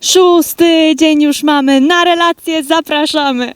Szósty dzień już mamy na relację, zapraszamy.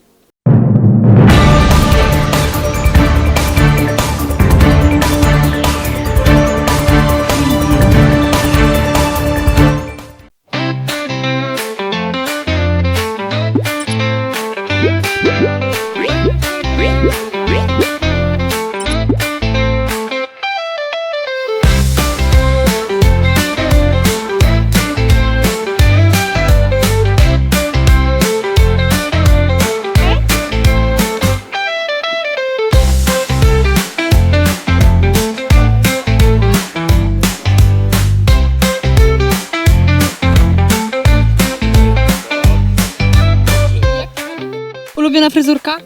Ulubiona fryzurka?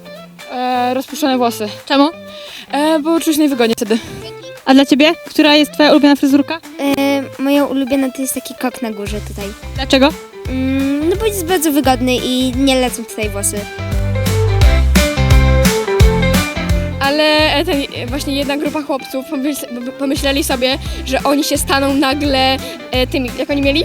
E, rozpuszczone włosy. Czemu? E, bo czuć najwygodniej wtedy. A dla ciebie? Która jest twoja ulubiona fryzurka? E, moja ulubiona to jest taki kok na górze tutaj. Dlaczego? Mm, no bo jest bardzo wygodny i nie lecą tutaj włosy. Ale e, ten, e, właśnie jedna grupa chłopców pomyśl, pomyśleli sobie, że oni się staną nagle e, tymi, jak oni mieli?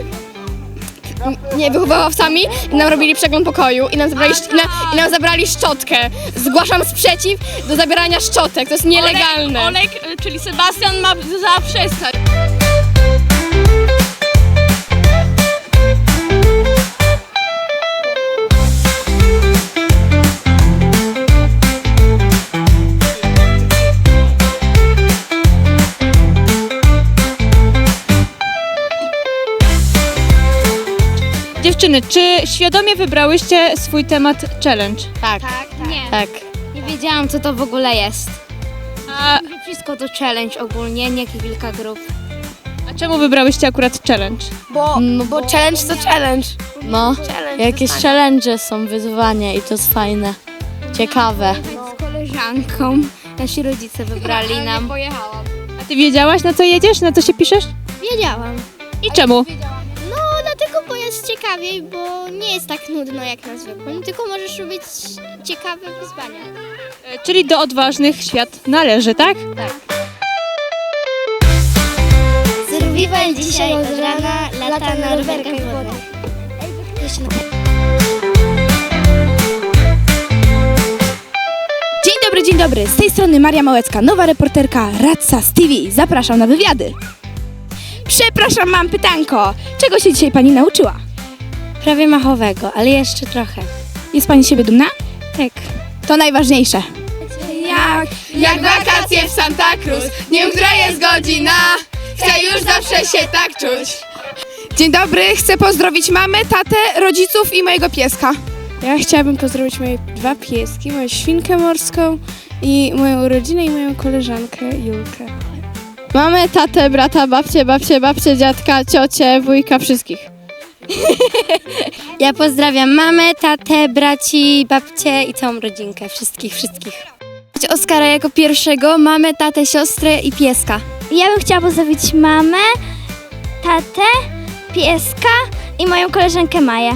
Nie, wychowawcami i nam robili przegląd pokoju i nam zabrali, i na, i nam zabrali szczotkę. Zgłaszam sprzeciw do zabierania szczotek, to jest nielegalne. Olek, czyli Sebastian ma zaprzestać. Dziewczyny, czy świadomie wybrałyście swój temat challenge? Tak. Nie. Tak. Nie wiedziałam, co to w ogóle jest. A, Wszystko to challenge ogólnie, nie kilka grup. a czemu wybrałyście akurat challenge? Bo, bo challenge to challenge. No, challenge jakieś challenge są, wyzwania i to jest fajne, ciekawe. Z koleżanką nasi rodzice wybrali nam. A ty wiedziałaś, na co jedziesz? Na co się piszesz? Wiedziałam. I czemu? No, jest ciekawiej, bo nie jest tak nudno jak na zwykłym, tylko możesz robić ciekawe wyzwania. E, Czyli do odważnych świat należy, tak? Survival dzisiaj od rana lata na rowerkach wodnych. Dzień dobry, dzień dobry. Z tej strony Maria Małecka, nowa reporterka Radsa z TV. Zapraszam na wywiady. Przepraszam, mam pytanko. Czego się dzisiaj pani nauczyła? Prawie machowego, ale jeszcze trochę. Jest pani z siebie dumna? Tak. To najważniejsze. Jak, jak wakacje w Santa Cruz, nie jest godzina, chcę już zawsze się tak czuć. Dzień dobry, chcę pozdrowić mamę, tatę, rodziców i mojego pieska. Ja chciałabym pozdrowić moje dwa pieski, moją świnkę morską i moją rodzinę i moją koleżankę Julkę. Mamy tatę, brata, babcię, babcię, babcię, dziadka, ciocię, wujka, wszystkich. ja pozdrawiam mamę, tatę, braci, babcię i całą rodzinkę, wszystkich, wszystkich. Oskara jako pierwszego, mamę, tatę, siostrę i pieska. Ja bym chciała pozdrowić mamę, tatę, pieska i moją koleżankę Maję.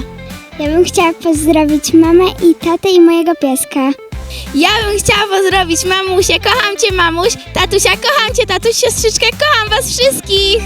Ja bym chciała pozdrowić mamę i tatę i mojego pieska. Ja bym chciała pozdrowić mamusię, kocham cię mamuś, tatusia, kocham cię tatuś, siostrzyczkę, kocham was wszystkich.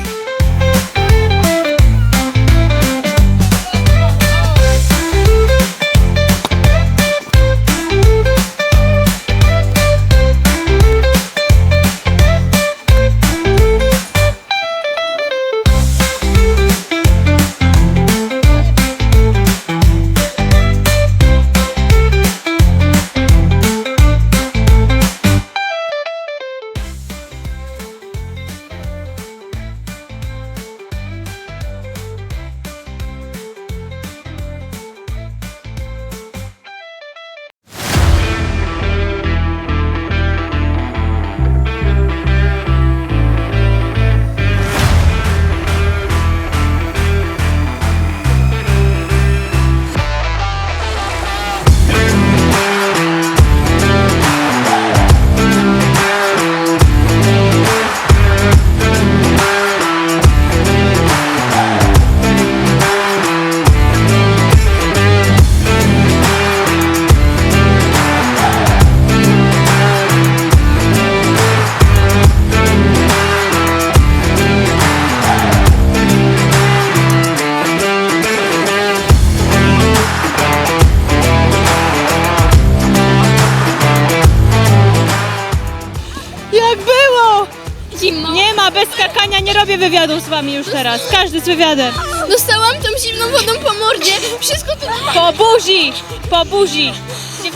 Nie robię wywiadów z wami już teraz. Każdy z wywiadem. Dostałam tą zimną wodą po mordzie. Wszystko to Po buzi! Po buzi!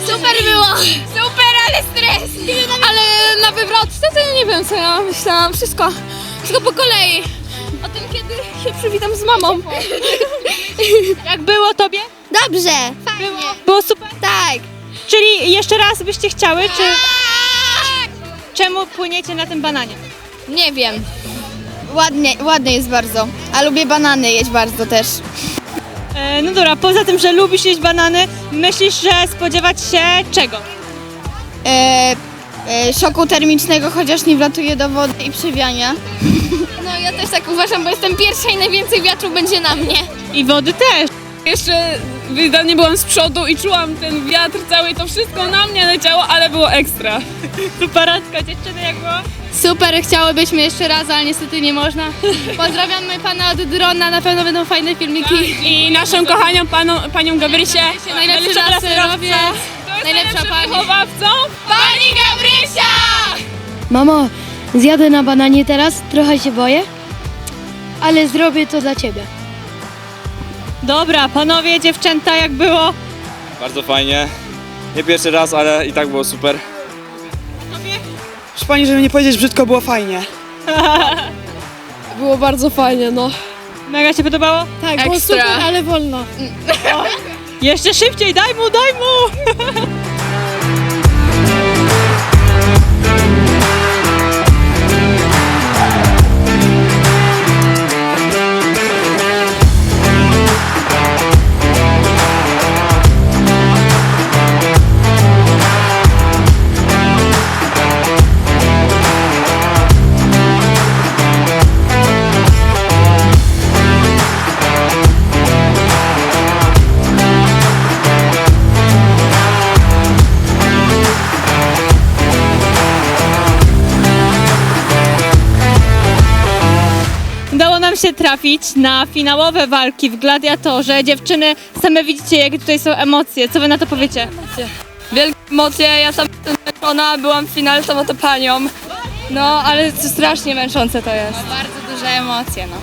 super było. Super, ale stres. Ale na wywrotce to ja nie wiem, co ja myślałam. Wszystko, wszystko po kolei. O tym, kiedy się przywitam z mamą. Jak było tobie? Dobrze. Było, było super? Tak. Czyli jeszcze raz byście chciały, czy... Czemu płyniecie na tym bananie? Nie wiem. Ładnie, ładnie jest bardzo. A lubię banany jeść bardzo też. E, no dobra, poza tym, że lubisz jeść banany, myślisz, że spodziewać się czego? E, e, szoku termicznego, chociaż nie wlatuje do wody i przewiania. No ja też tak uważam, bo jestem pierwsza i najwięcej wiatru będzie na mnie. I wody też. Jeszcze wydanie byłam z przodu i czułam ten wiatr cały to wszystko na mnie leciało, ale było ekstra. Superancka dziewczyny, jak było? Super, chciałybyśmy jeszcze raz, ale niestety nie można. Pozdrawiamy pana od drona, na pewno będą fajne filmiki. I naszą kochaną paną, panią Gabrysię, Najlepszy laserowiec, najlepsza pani. wychowawcą. Pani Gabrysia! Mamo, zjadę na bananie teraz, trochę się boję, ale zrobię to dla ciebie. Dobra, panowie, dziewczęta, jak było? Bardzo fajnie. Nie pierwszy raz, ale i tak było super. Proszę pani, żeby nie powiedzieć brzydko, było fajnie. Było bardzo fajnie, no. Mega się podobało? Tak, było Ekstra. super, ale wolno. Jeszcze szybciej, daj mu, daj mu! się trafić na finałowe walki w Gladiatorze. Dziewczyny, same widzicie, jakie tutaj są emocje. Co wy na to powiecie? Wielkie emocje, ja sam jestem zmęczona, byłam w finale z panią. No, ale strasznie męczące to jest. Bardzo duże emocje, no.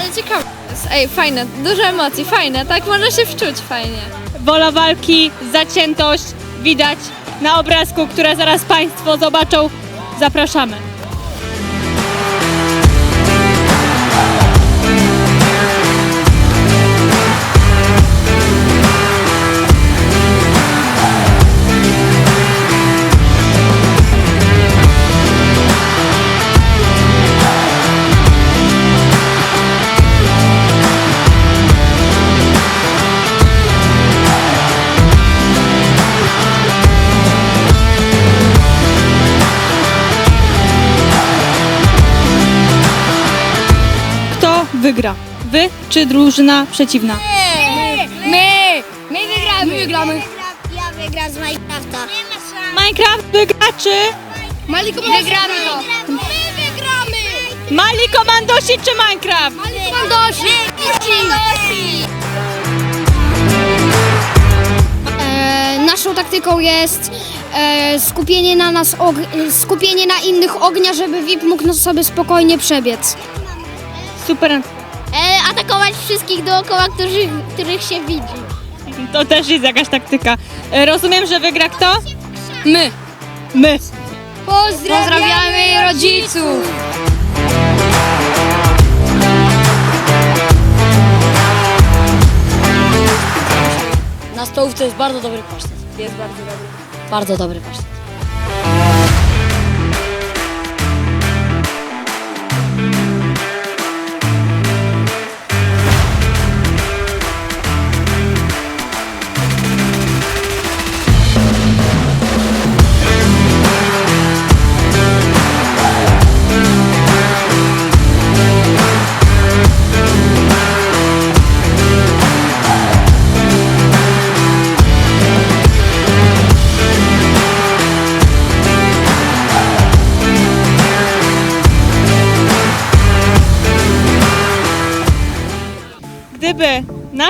Ale ciekawe. Ej, fajne, dużo emocji, fajne, tak można się wczuć fajnie. Wola walki, zaciętość widać na obrazku, które zaraz Państwo zobaczą. Zapraszamy. Wygra? Wy czy drużyna przeciwna? My! My wygramy! My wygramy! Ja wygram z Minecrafta. Minecraft wygra czy Mali wygramy to! My wygramy! Mali Komandosi czy Minecraft? Mandosi! E, naszą taktyką jest e, skupienie na nas, og- skupienie na innych ognia, żeby VIP mógł sobie spokojnie przebiec. Super. Atakować wszystkich dookoła, którzy, których się widzi. To też jest jakaś taktyka. E, Rozumiem, że wygra kto? My! My. Pozdrawiamy rodziców! Na stołówce jest bardzo dobry pasztet. Jest bardzo dobry. Bardzo dobry pasztet.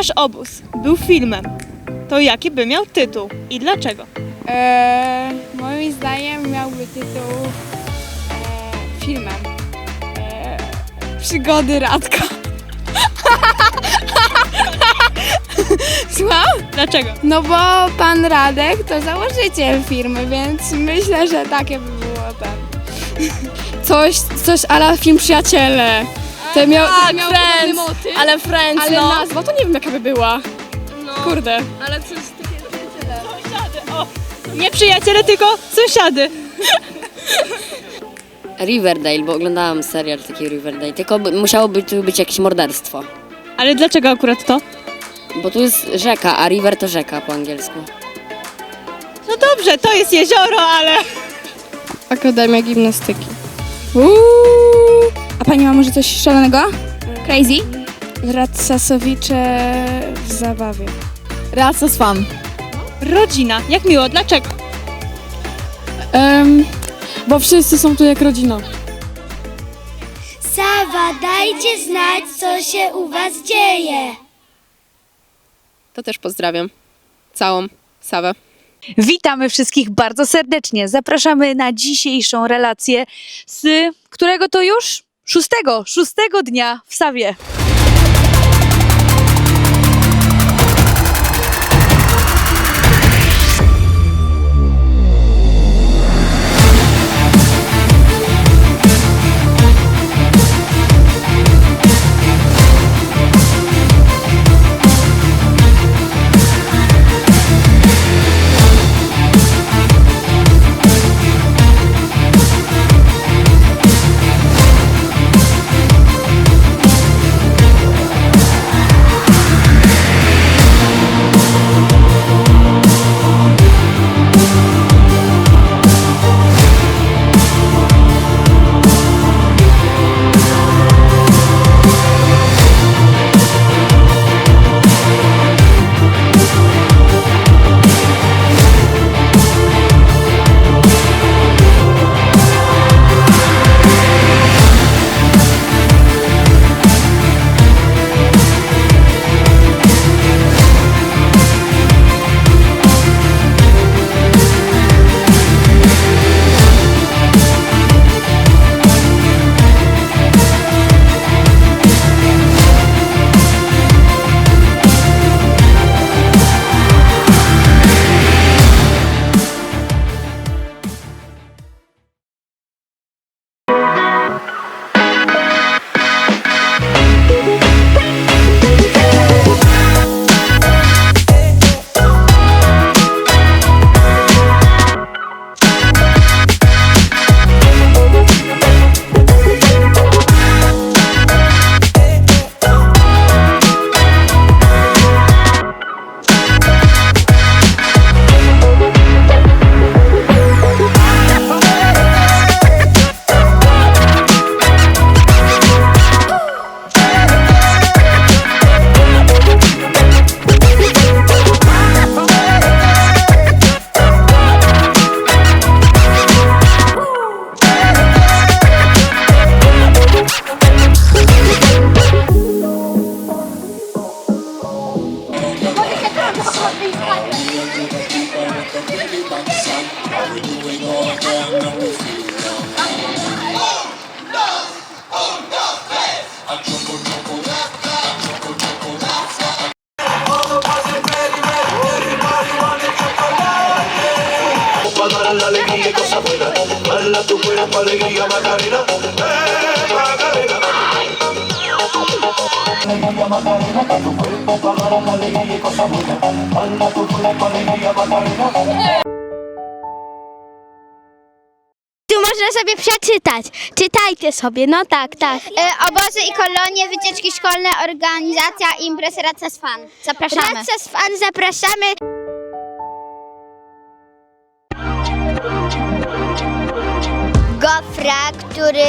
Nasz obóz był filmem, to jaki by miał tytuł i dlaczego? E, moim zdaniem miałby tytuł e, filmem. E, Przygody Radka. Słucham? Dlaczego? No bo pan Radek to założyciel firmy, więc myślę, że takie by było ten. Coś, coś ala film Przyjaciele. To miał, tak, miał Friends. podobny motyw, Ale Friends, ale no. nazwa to nie wiem jaka by była. Kurde. Ale coś takiego sąsiady, o. Nie przyjaciele, tylko sąsiady. Riverdale, bo oglądałam serial taki Riverdale, tylko by, musiało być, tu być jakieś morderstwo. Ale dlaczego akurat to? Bo tu jest rzeka, a river to rzeka po angielsku. No dobrze, to jest jezioro, ale... Akademia Gimnastyki. A pani ma może coś szalonego? Crazy? Radcasowicze w zabawie. Racos fan. Rodzina, jak miło, dlaczego? bo wszyscy są tu jak rodzina. Sawa, dajcie znać, co się u was dzieje. To też pozdrawiam. Całą Sawę. Witamy wszystkich bardzo serdecznie. Zapraszamy na dzisiejszą relację z którego to już? Szóstego, szóstego dnia w Sawie. Tu można sobie przeczytać. Czytajcie sobie, no tak, tak. obozy i kolonie, wycieczki szkolne, organizacja imprez Racas Fan. Zapraszamy. Racas Fan, zapraszamy. Który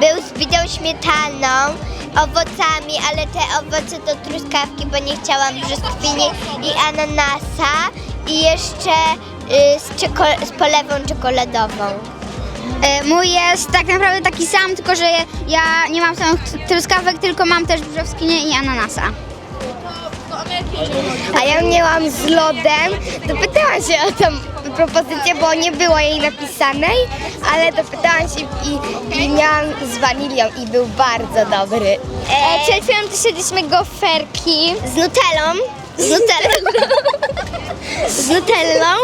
był z widą śmietaną, owocami, ale te owoce to truskawki, bo nie chciałam brzoskwini i ananasa i jeszcze y, z, czeko- z polewą czekoladową. E, Mój jest tak naprawdę taki sam, tylko że ja nie mam samych truskawek, tylko mam też brzoskwinię i ananasa. A ja miałam z lodem, dopytałam się o tą propozycję, bo nie było jej napisanej, ale dopytałam się i, i miałam z wanilią i był bardzo dobry. E, przed chwilą też jedliśmy goferki z nutellą. Z nutellą. z nutellą.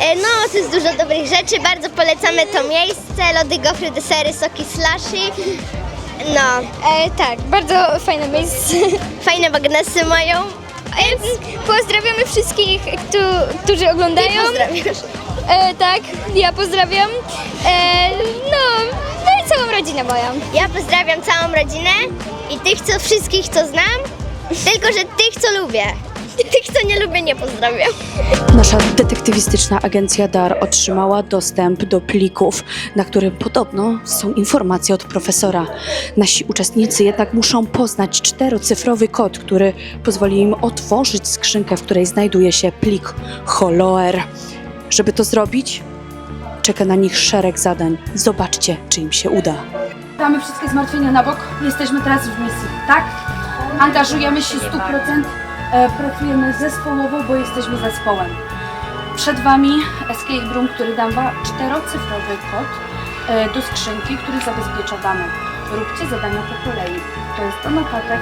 E, no, to jest dużo dobrych rzeczy. Bardzo polecamy to miejsce. Lody, gofry, desery, soki, slushy. No. E, tak, bardzo fajne miejsce. Fajne magnesy mają. Pozdrawiamy wszystkich, którzy oglądają. Pozdrawiam. E, tak, ja pozdrawiam. E, no, no i całą rodzinę moją. Ja pozdrawiam całą rodzinę i tych, co wszystkich, co znam, tylko że tych, co lubię. Tych, co nie lubię, nie pozdrawiam. Nasza detektywistyczna agencja DAR otrzymała dostęp do plików, na którym podobno są informacje od profesora. Nasi uczestnicy jednak muszą poznać czterocyfrowy kod, który pozwoli im otworzyć skrzynkę, w której znajduje się plik Holoer. Żeby to zrobić, czeka na nich szereg zadań. Zobaczcie, czy im się uda. Damy wszystkie zmartwienia na bok. Jesteśmy teraz w misji, tak? Angażujemy się 100%, e, pracujemy zespołowo, bo jesteśmy zespołem. Przed Wami escape room, który dam Wam czterocyfrowy kod e, do skrzynki, który zabezpiecza damę. Róbcie zadania po kolei. To jest do notatek.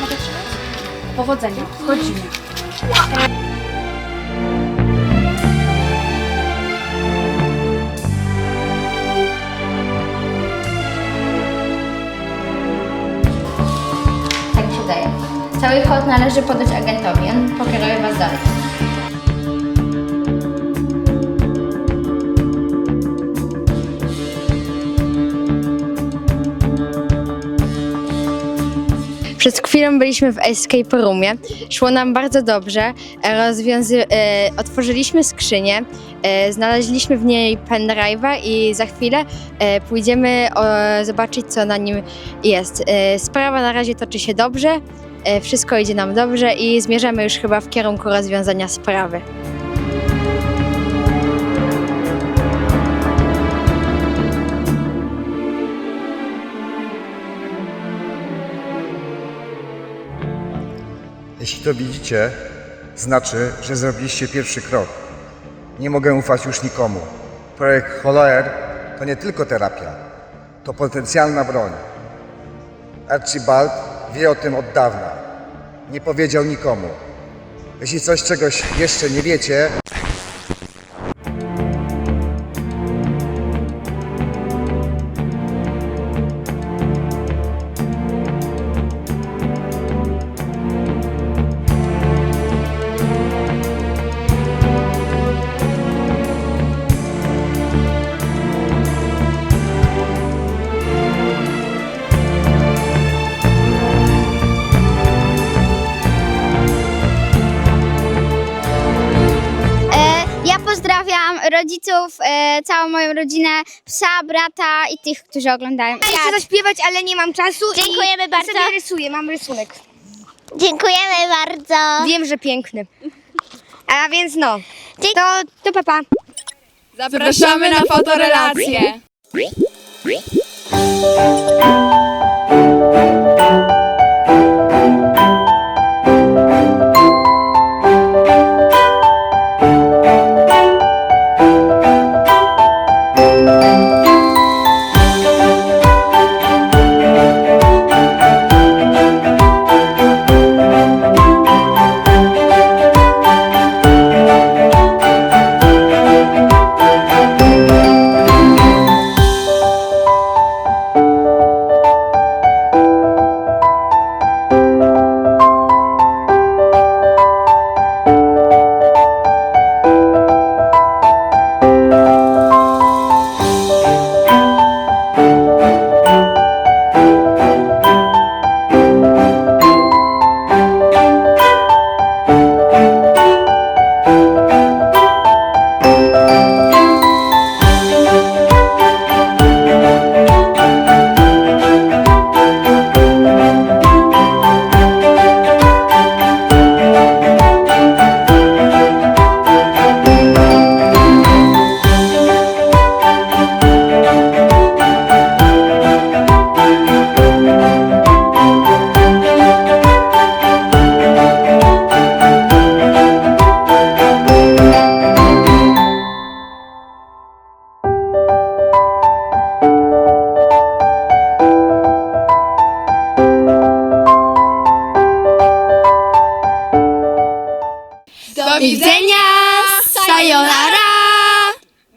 Mogę trzymać? Powodzenia. Wchodzimy. Cały kod należy podać agentowi, on pokieruje Was dalej. Przed chwilą byliśmy w escape roomie. Szło nam bardzo dobrze. E, Rozwiązy- e, otworzyliśmy skrzynię, e, znaleźliśmy w niej pendrive'a i za chwilę e, pójdziemy o, zobaczyć, co na nim jest. E, sprawa na razie toczy się dobrze, wszystko idzie nam dobrze i zmierzamy już chyba w kierunku rozwiązania sprawy. Jeśli to widzicie, znaczy, że zrobiliście pierwszy krok. Nie mogę ufać już nikomu. Projekt Holoer to nie tylko terapia, to potencjalna broń. Archibald wie o tym od dawna. Nie powiedział nikomu. Jeśli coś czegoś jeszcze nie wiecie, całą moją rodzinę, psa, brata i tych, którzy oglądają. Chcę zaśpiewać, ale nie mam czasu. Dziękujemy i bardzo. sobie rysuję, mam rysunek. Dziękujemy bardzo. Wiem, że piękny. A więc no, to, to papa. Zapraszamy na fotorelację.